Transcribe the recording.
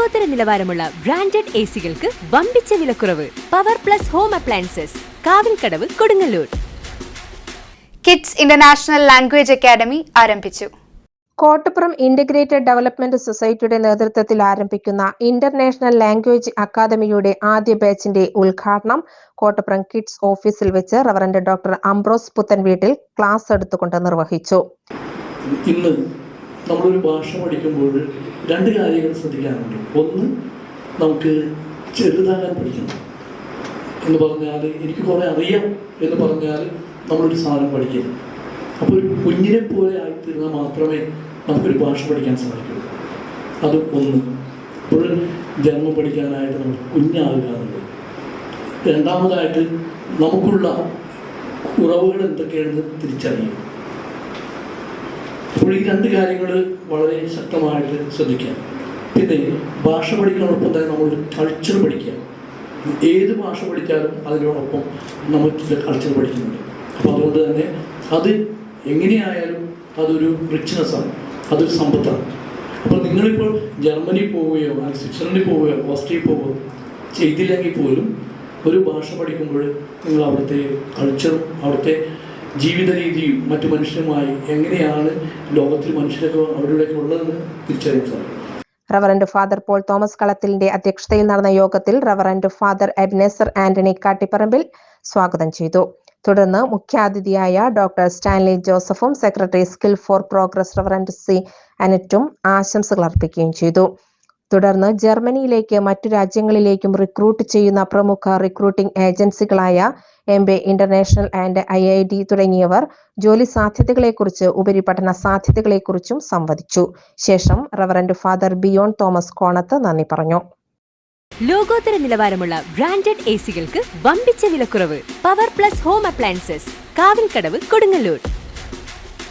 ലോകോത്തര നിലവാരമുള്ള branded A സികൾക്ക് വമ്പിച്ച വിലക്കുറവ്. Power plus home appliances Kavilkadavu Kodungallur. Kids international language academy ആരംഭിച്ചു. കോട്ടപ്പുറം ഇന്റഗ്രേറ്റഡ് ഡെവലപ്മെന്റ് സൊസൈറ്റിയുടെ നേതൃത്വത്തിൽ ആരംഭിക്കുന്ന ഇന്റർനാഷണൽ ലാംഗ്വേജ് അക്കാദമിയുടെ ആദ്യ ബാച്ചിന്റെ ഉദ്ഘാടനം കോട്ടപ്പുറം കിഡ്സ് ഓഫീസിൽ വെച്ച് റവറന്റ് ഡോക്ടർ അംബ്രോസ് പുത്തൻ വീട്ടിൽ ക്ലാസ് എടുത്തുകൊണ്ട് നിർവഹിച്ചു. ഇന്ന് നമ്മളൊരു ഭാഷ പഠിക്കുമ്പോൾ രണ്ട് കാര്യങ്ങൾ ശ്രദ്ധിക്കാനുണ്ട്. ഒന്ന് നമുക്ക് ചെറുതാകാൻ പഠിക്കണം. എന്ന് പറഞ്ഞാൽ എനിക്ക് കുറേ അറിയാം എന്ന് പറഞ്ഞാൽ നമ്മളൊരു സാധനം പഠിക്കണം. അപ്പോൾ ഒരു കുഞ്ഞിനെ പോലെ ആയിത്തീരുന്നാൽ മാത്രമേ നമുക്കൊരു ഭാഷ പഠിക്കാൻ സാധിക്കുള്ളൂ അത് ഒന്ന്. അപ്പോൾ ജന്മം പഠിക്കാനായിട്ട് നമ്മൾ കുഞ്ഞാകുക എന്നുള്ളത്. രണ്ടാമതായിട്ട് നമുക്കുള്ള കുറവുകൾ എന്തൊക്കെയാണെന്ന് തിരിച്ചറിയുക. അപ്പോൾ ഈ രണ്ട് കാര്യങ്ങൾ വളരെ ശക്തമായിട്ട് ശ്രദ്ധിക്കാം. പിന്നെ ഭാഷ പഠിക്കുന്നതോടൊപ്പം തന്നെ നമ്മൾ കൾച്ചർ പഠിക്കുക ഏത് ഭാഷ പഠിച്ചാലും അതിനോടൊപ്പം നമ്മൾ ചില കൾച്ചർ പഠിക്കുന്നുണ്ട്. അപ്പോൾ അതുകൊണ്ട് തന്നെ അത് എങ്ങനെയായാലും അതൊരു റിച്ച്നെസ്സാണ് അതൊരു സമ്പത്താണ്. അപ്പോൾ നിങ്ങളിപ്പോൾ ജർമ്മനി പോവുകയോ അല്ലെങ്കിൽ സ്വിറ്റ്സർലൻഡിൽ പോവുകയോ ഓസ്ട്രേലിയ പോവുകയോ ചെയ്തില്ലെങ്കിൽ പോലും ഒരു ഭാഷ പഠിക്കുമ്പോൾ നിങ്ങൾ അവിടുത്തെ കൾച്ചറും അവിടുത്തെ ജീവിത രീതിയും മറ്റു മനുഷ്യരുമായി എങ്ങനെയാണ് ലോകത്തിൽ മനുഷ്യരൊക്കെ അവരുടെയൊക്കെ ഉള്ളതെന്ന് തിരിച്ചറിയാൻ സാധിക്കും. റവറന്റ് ഫാദർ പോൾ തോമസ് കളത്തിലിന്റെ അധ്യക്ഷതയിൽ നടന്ന യോഗത്തിൽ Reverend Father Ebenezer Antony Kattipparambil സ്വാഗതം ചെയ്തു. തുടർന്ന് മുഖ്യാതിഥിയായ ഡോക്ടർ സ്റ്റാൻലി ജോസഫും secretary Skill for Progress Reverend C അനറ്റും ആശംസകൾ അർപ്പിക്കുകയും ചെയ്തു. തുടർന്ന് ജർമ്മനിയിലേക്ക് മറ്റു രാജ്യങ്ങളിലേക്കും റിക്രൂട്ട് ചെയ്യുന്ന പ്രമുഖ recruiting ഏജൻസികളായ M Bay international and I I D തുടങ്ങിയവർ ജോലി സാധ്യതകളെക്കുറിച്ച് ഉപരിപഠന സാധ്യതകളെക്കുറിച്ചും സംവദിച്ചു. ശേഷം Reverend Father Biyon Thomas Konath നന്ദി പറഞ്ഞു. ലോകോത്തര നിലവാരമുള്ള ബ്രാൻഡഡ് എസികൾക്ക് സികൾക്ക് വമ്പിച്ച വിലക്കുറവ്. Power plus home appliances Kavilkadavu Kodungallur.